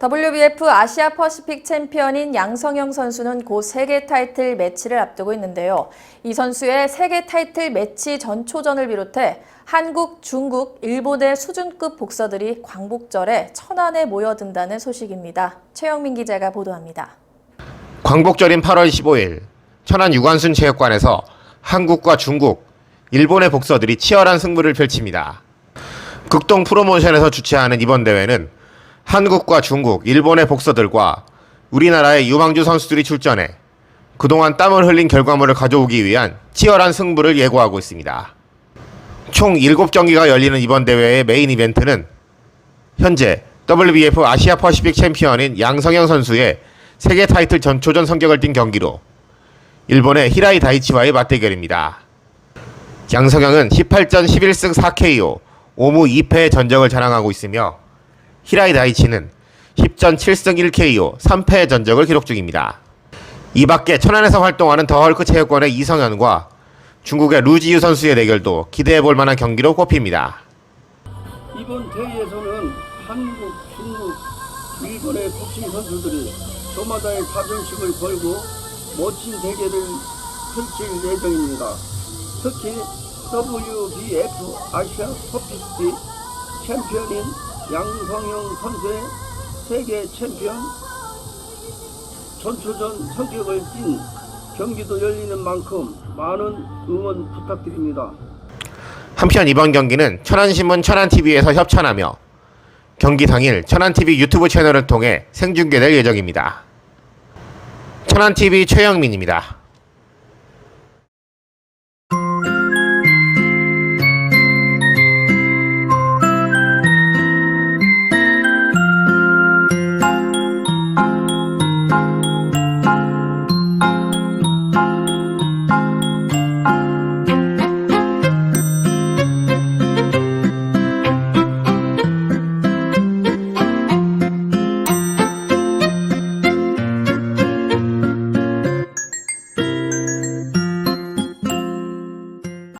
WBF 아시아 퍼시픽 챔피언인 양성영 선수는 곧 세계 타이틀 매치를 앞두고 있는데요. 이 선수의 세계 타이틀 매치 전초전을 비롯해 한국, 중국, 일본의 수준급 복서들이 광복절에 천안에 모여든다는 소식입니다. 최영민 기자가 보도합니다. 광복절인 8월 15일 천안 유관순 체육관에서 한국과 중국, 일본의 복서들이 치열한 승부를 펼칩니다. 극동 프로모션에서 주최하는 이번 대회는 한국과 중국, 일본의 복서들과 우리나라의 유망주 선수들이 출전해 그동안 땀을 흘린 결과물을 가져오기 위한 치열한 승부를 예고하고 있습니다. 총 7경기가 열리는 이번 대회의 메인 이벤트는 현재 WBF 아시아 퍼시픽 챔피언인 양성영 선수의 세계 타이틀 전초전 성격을 띈 경기로 일본의 히라이 다이치와의 맞대결입니다. 양성영은 18전 11승 4KO, 5무 2패의 전적을 자랑하고 있으며 히라이 다이치는 10전 7승 1KO, 3패의 전적을 기록 중입니다. 이 밖에 천안에서 활동하는 더헐크 체육관의 이성현과 중국의 루지유 선수의 대결도 기대해 볼 만한 경기로 꼽힙니다. 이번 대회에서는 한국, 중국, 일본의 복싱 선수들이 저마다의 자존심을 걸고 멋진 대결을 펼칠 예정입니다. 특히 WBF 아시아 퍼피스틱 챔피언인 양성영 선수의 세계 챔피언 전초전 성격을 띈 경기도 열리는 만큼 많은 응원 부탁드립니다. 한편 이번 경기는 천안신문 천안TV에서 협찬하며 경기 당일 천안TV 유튜브 채널을 통해 생중계될 예정입니다. 천안TV 최영민입니다.